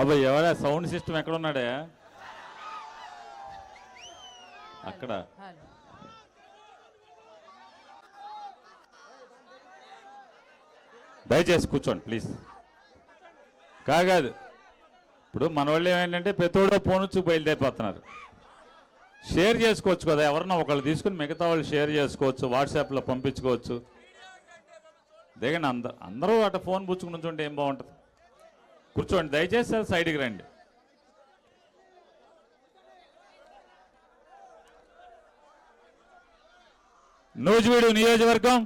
బాబా ఎవరా sound system ఎక్కడ ఉన్నాడే అక్కడ. దయచేసి కూర్చోండి ప్లీజ్. కాదు ఇప్పుడు మన వాళ్ళు ఏమైందంటే ప్రతోడో ఫోన్ వచ్చి బయలుదేరిపోతున్నారు. షేర్ చేసుకోవచ్చు కదా ఎవరన్నా ఒకళ్ళు తీసుకుని మిగతా వాళ్ళు షేర్ చేసుకోవచ్చు వాట్సాప్లో పంపించుకోవచ్చు. దిగండి అందరూ అట ఫోన్ పుచ్చుకుని ఉంచుంటే ఏం బాగుంటుంది? కూర్చోండి దయచేసి సైడ్కి రండి. నూజివీడు నియోజకవర్గం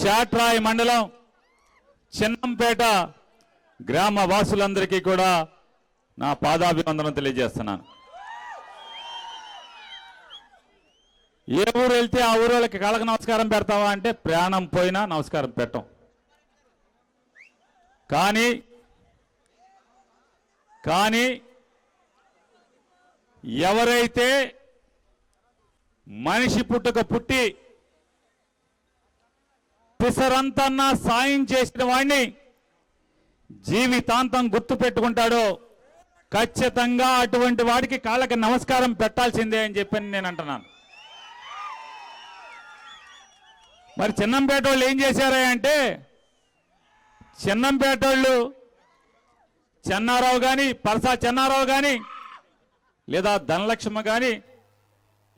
చాట్రాయి మండలం చిన్నంపేట గ్రామ వాసులందరికీ కూడా నా పాదాభివందనం తెలియజేస్తున్నాను. ఏ ఊరు వెళ్తే ఆ ఊరు వాళ్ళకి కళ్ళకు నమస్కారం పెడతావా అంటే ప్రాణం పోయినా నమస్కారం పెట్టం. కానీ కానీ ఎవరైతే మనిషి పుట్టుక పుట్టి పిసరంతన్నా సాయం చేసిన వాడిని జీవితాంతం గుర్తు పెట్టుకుంటాడో ఖచ్చితంగా అటువంటి వాడికి కాళ్ళకి నమస్కారం పెట్టాల్సిందే అని చెప్పని నేను అంటున్నాను. మరి చిన్నంపేట వాళ్ళు ఏం చేశారా అంటే చిన్నంపేట వాళ్ళు చెన్నారావు కానీ పరసా చెన్నారావు కానీ లేదా ధనలక్ష్మ కానీ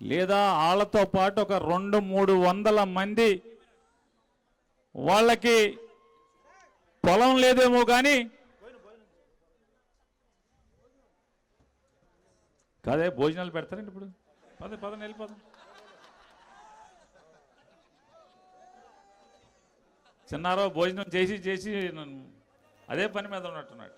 లేదా వాళ్ళతో పాటు ఒక రెండు మూడు వందల మంది వాళ్ళకి పొలం లేదేమో కానీ కాదే భోజనాలు పెడతారండి ఇప్పుడు? పదే పదని వెళ్ళిపోదాం చిన్నారావు భోజనం చేసి చేసి అదే పని మీద ఉన్నట్టున్నాడు.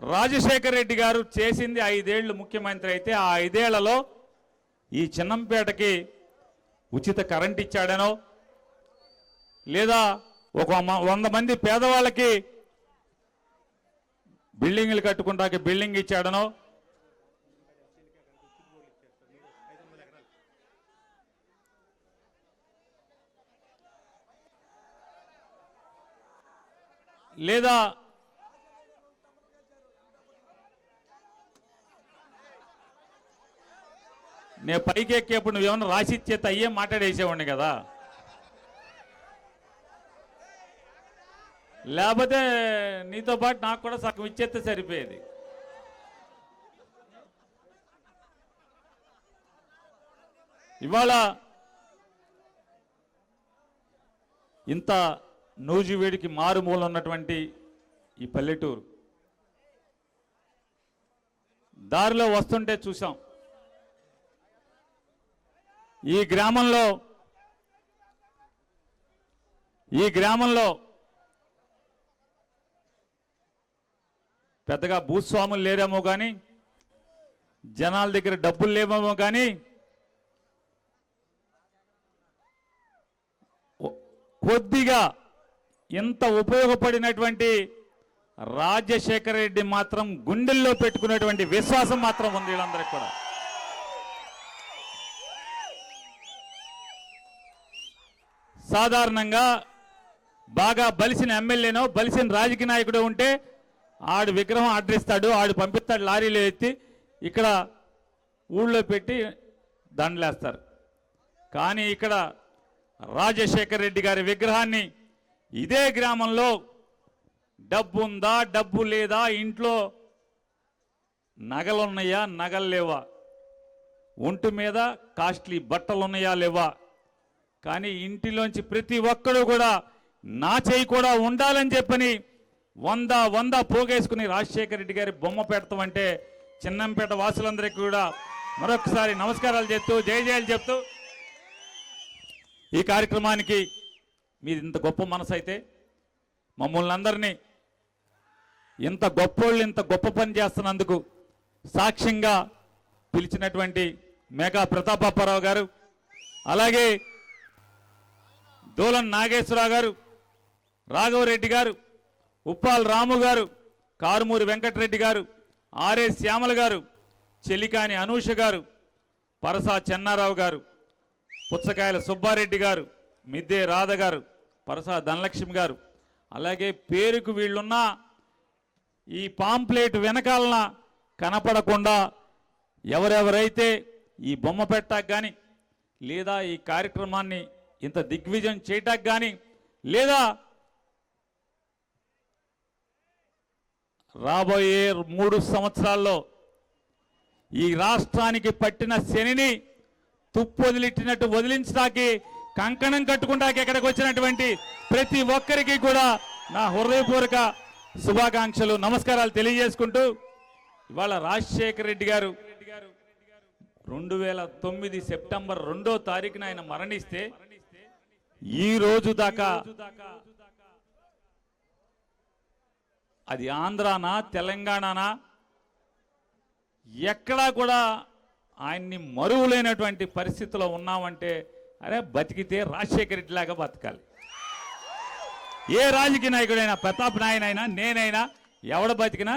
రాజశేఖర రెడ్డి గారు చేసింది ఐదేళ్ళు ముఖ్యమంత్రి అయితే ఆ ఐదేళ్ళలో ఈ చిన్నంపేటకి ఉచిత కరెంట్ ఇచ్చాడనో లేదా ఒక మ- వంద మంది పేదవాళ్ళకి బిల్డింగ్లు కట్టుకుంటాకి బిల్డింగ్ ఇచ్చాడనో లేదా నేను పైకి ఎక్కేప్పుడు నువ్వేమన్నా రాసి ఇచ్చేత అయ్యే మాట్లాడేసేవాడిని కదా. లేకపోతే నీతో పాటు నాకు కూడా సగం ఇచ్చేస్తే సరిపోయేది. ఇవాళ ఇంత నూజివేడికి మారుమూల ఉన్నటువంటి ఈ పల్లెటూరు. దారిలో వస్తుంటే చూసాం ఈ గ్రామంలో ఈ గ్రామంలో పెద్దగా భూస్వాములు లేరేమో కానీ జనాల దగ్గర డబ్బులు లేవేమో కానీ కొద్దిగా ఇంత ఉపయోగపడినటువంటి రాజశేఖర రెడ్డి మాత్రం గుండెల్లో పెట్టుకున్నటువంటి విశ్వాసం మాత్రం ఉంది వీళ్ళందరికీ కూడా. సాధారణంగా బాగా బలిసిన ఎమ్మెల్యేనో బలిసిన రాజకీయ నాయకుడు ఉంటే ఆడు విగ్రహం అడ్రిస్తాడు ఆడు పంపిస్తాడు లారీలో ఎత్తి ఇక్కడ ఊళ్ళో పెట్టి దండలేస్తారు. కానీ ఇక్కడ రాజశేఖర రెడ్డి గారి విగ్రహాన్ని ఇదే గ్రామంలో డబ్బు ఉందా డబ్బు లేదా ఇంట్లో నగలున్నాయా నగలు లేవా? ఒంటి మీద కాస్ట్లీ బట్టలు ఉన్నాయా లేవా? కానీ ఇంటిలోంచి ప్రతి ఒక్కరూ కూడా నా చేయి కూడా ఉండాలని చెప్పని వంద వంద పోగేసుకుని రాజశేఖర రెడ్డి గారి బొమ్మ పెడతామంటే చిన్నంపేట వాసులందరికీ కూడా మరొకసారి నమస్కారాలు చెప్తూ జయజయాలు చెప్తూ ఈ కార్యక్రమానికి మీది ఇంత గొప్ప మనసు అయితే మమ్మల్ని అందరినీ ఇంత గొప్పోళ్ళు ఇంత గొప్ప పని చేస్తున్నందుకు సాక్ష్యంగా పిలిచినటువంటి మేఘా ప్రతాపరావు గారు అలాగే దూలం నాగేశ్వరరావు గారు రాఘవరెడ్డి గారు ఉప్పాల్ రాము గారు కారుమూరి వెంకటరెడ్డి గారు ఆర్ఏ శ్యామల గారు చెలికాని అనూష గారు పరసా చెన్నారావు గారు పుచ్చకాయల సుబ్బారెడ్డి గారు మిద్దే రాధ గారు పరసా ధనలక్ష్మి గారు. అలాగే పేరుకు వీళ్ళున్న ఈ పాంప్లెట్ వెనకాలన కనపడకుండా ఎవరెవరైతే ఈ బొమ్మ పెట్టాక కానీ లేదా ఈ కార్యక్రమాన్ని ఇంత దిగ్విజయం చేయటానికి కానీ లేదా రాబోయే మూడు సంవత్సరాల్లో ఈ రాష్ట్రానికి పట్టిన శనిని తుప్పు వదిలిట్టినట్టు వదిలించడానికి కంకణం కట్టుకుంటాకి ఎక్కడికి వచ్చినటువంటి ప్రతి ఒక్కరికి కూడా నా హృదయపూర్వక శుభాకాంక్షలు నమస్కారాలు తెలియజేసుకుంటూ ఇవాళ రాజశేఖర రెడ్డి గారు రెండు వేల తొమ్మిది సెప్టెంబర్ రెండో తారీఖున ఆయన మరణిస్తే ఈ రోజు దాకా అది ఆంధ్రానా తెలంగాణనా? ఎక్కడా కూడా ఆయన్ని మరువులేనటువంటి పరిస్థితిలో ఉన్నామంటే అరే బతికితే రాజశేఖర రెడ్డిలాగా బతకాలి. ఏ రాజకీయ నాయకుడైనా ప్రతాప్ నాయనైనా నేనైనా ఎవడ బతికినా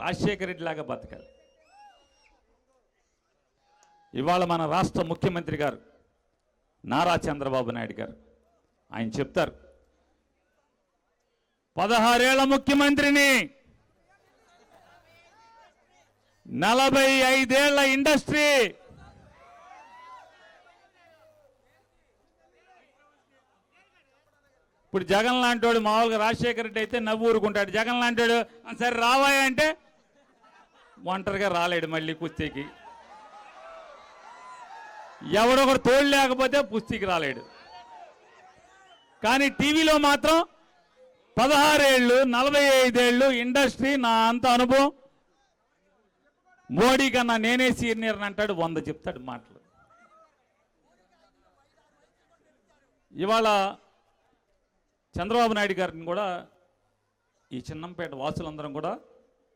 రాజశేఖర రెడ్డిలాగా బతకాలి. ఇవాళ మన రాష్ట్ర ముఖ్యమంత్రి గారు నారా చంద్రబాబు నాయుడు గారు ఆయన చెప్తారు. పదహారేళ్ళ ముఖ్యమంత్రిని నలభై ఐదేళ్ళ ఇండస్ట్రీ ఇప్పుడు జగన్ లాంటోడు మామూలుగా రాజశేఖర రెడ్డి అయితే నవ్వు ఊరుకుంటాడు. జగన్ లాంటోడు సరే రావాయా అంటే ఒంటరిగా రాలేడు మళ్ళీ కుస్తీకి. ఎవడొకరు తోడు లేకపోతే పుస్తీకి రాలేడు. కానీ టీవీలో మాత్రం పదహారేళ్ళు నలభై ఐదేళ్ళు ఇండస్ట్రీ నా అంత అనుభవం. మోడీ కన్నా నేనే సీనియర్ అంటాడు వంద చెప్తాడు మాటలు. ఇవాళ చంద్రబాబు నాయుడు గారిని కూడా ఈ చిన్నంపేట వాసులందరం కూడా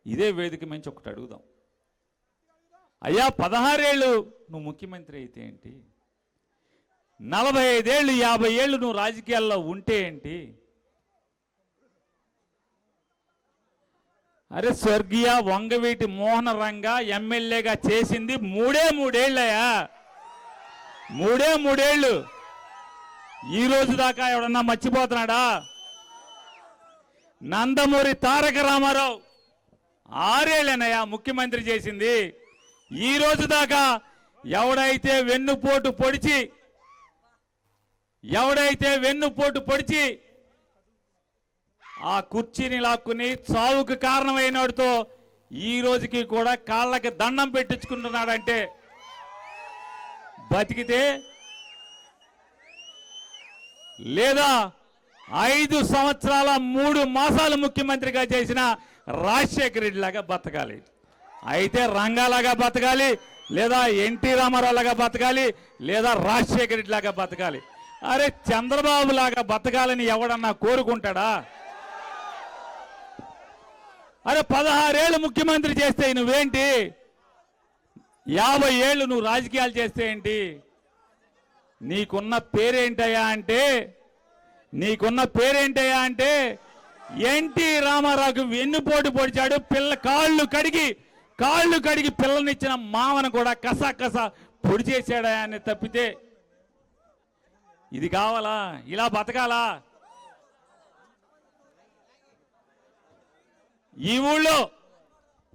ఇదే వేదిక మించి ఒకటి అడుగుదాం. అయ్యా పదహారేళ్ళు నువ్వు ముఖ్యమంత్రి అయితే ఏంటి? నలభై ఐదేళ్ళు యాభై ఏళ్ళు నువ్వు రాజకీయాల్లో ఉంటే ఏంటి? అరే స్వర్గీయ వంగవీటి మోహన రంగ ఎమ్మెల్యేగా చేసింది మూడే మూడేళ్ళయా మూడే మూడేళ్ళు. ఈ రోజు దాకా ఎవడన్నా మర్చిపోతున్నాడా? నందమూరి తారక రామారావు ఆరేళ్ళనయ్యా ముఖ్యమంత్రి చేసింది. ఈ రోజు దాకా ఎవడైతే వెన్నుపోటు పొడిచి ఎవడైతే వెన్నుపోటు పొడిచి ఆ కుర్చీని లాక్కుని చావుకు కారణమైనడితో ఈ రోజుకి కూడా కాళ్ళకి దండం పెట్టించుకుంటున్నాడంటే బతికితే లేదా ఐదు సంవత్సరాల మూడు మాసాలు ముఖ్యమంత్రిగా చేసిన రాజశేఖర రెడ్డి లాగా బతకాలి. అయితే రంగాలాగా బతకాలి లేదా ఎన్టీ రామారావు లాగా బతకాలి లేదా రాజశేఖర రెడ్డి లాగా బతకాలి. అరే చంద్రబాబు లాగా బతకాలని ఎవడన్నా కోరుకుంటాడా? అరే పదహారేళ్ళు ముఖ్యమంత్రి చేస్తే నువ్వేంటి? యాభై ఏళ్ళు నువ్వు రాజకీయాలు చేస్తే ఏంటి? నీకున్న పేరేంటయ్యా అంటే నీకున్న పేరేంటయ్యా అంటే ఎన్టీ రామారావుకి వెన్నుపోటు పొడిచాడు పిల్ల కాళ్ళు కడిగి కాళ్ళు కడిగి పిల్లనిచ్చిన మామను కూడా కస కస పొడి చేశాడా అని తప్పితే ఇది కావాలా? ఇలా బతకాలా? ఈ ఊళ్ళో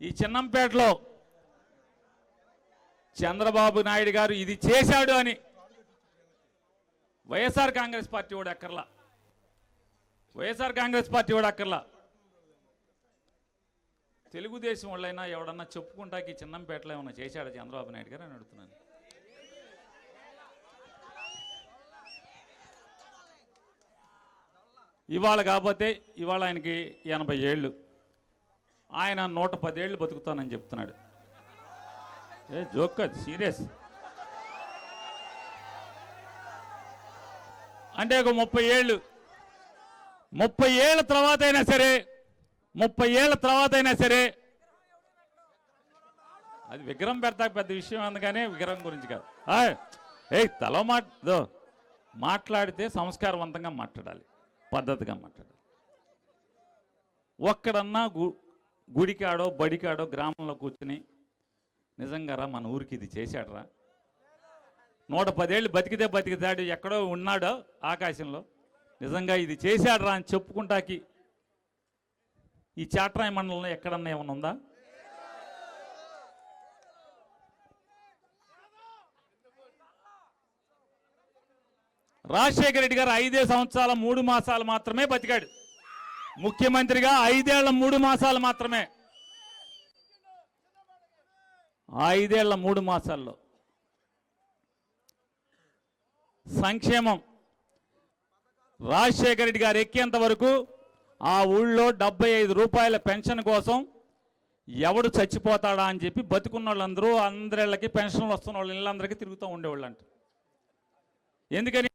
ఈ చిన్నంపేటలో చంద్రబాబు నాయుడు గారు ఇది చేశాడు అని వైఎస్ఆర్ కాంగ్రెస్ పార్టీ వాడు అక్కర్లా. వైఎస్ఆర్ కాంగ్రెస్ పార్టీ వాడు అక్కర్లా. తెలుగుదేశం వాళ్ళైనా ఎవడన్నా చెప్పుకుంటాకి చిన్నంపేటలో ఏమన్నా చేశాడా చంద్రబాబు నాయుడు గారు అని అడుగుతున్నాను. ఇవాళ కాకపోతే ఇవాళ ఆయనకి ఎనభై ఏళ్ళు. ఆయన నూట పదేళ్ళు బతుకుతానని చెప్తున్నాడు. ఏ జోక్ సీరియస్. అంటే ఒక ముప్పై ఏళ్ళు. ముప్పై ఏళ్ళ తర్వాత అయినా సరే ముప్పై ఏళ్ళ తర్వాత అయినా సరే అది విగ్రహం పెడతా పెద్ద విషయం అందుకనే విగ్రహం గురించి కాదు. ఏ ఏయ్ తల మాట మాట్లాడితే సంస్కారవంతంగా మాట్లాడాలి. పద్ధతిగా మాట్లాడాలి ఒక్కడన్నా గు గుడికాడో బడికాడో గ్రామంలో కూర్చుని నిజంగా రా మన ఊరికి ఇది చేశాడరా? నూట పదేళ్ళు బతికితే బతికితాడు ఎక్కడో ఉన్నాడో ఆకాశంలో. నిజంగా ఇది చేశాడరా అని చెప్పుకుంటాకి ఈ చాట్రాయి మండలంలో ఎక్కడన్నా ఏమైనా ఉందా? రాజశేఖర రెడ్డి గారు ఐదే సంవత్సరాల మూడు మాసాలు మాత్రమే బతికాడు. ముఖ్యమంత్రిగా ఐదేళ్ళ మూడు మాసాలు మాత్రమే. ఐదేళ్ళ మూడు మాసాల్లో. సంక్షేమం. రాజశేఖర రెడ్డి గారు ఎక్కేంత వరకు ఆ ఊళ్ళో డెబ్బై ఐదు రూపాయల పెన్షన్ కోసం ఎవడు చచ్చిపోతాడా అని చెప్పి బతుకున్న వాళ్ళందరూ అందరిళ్ళకి పెన్షన్లు వస్తున్న వాళ్ళ ఇళ్ళందరికీ తిరుగుతూ ఉండేవాళ్ళు అంటారు ఎందుకని?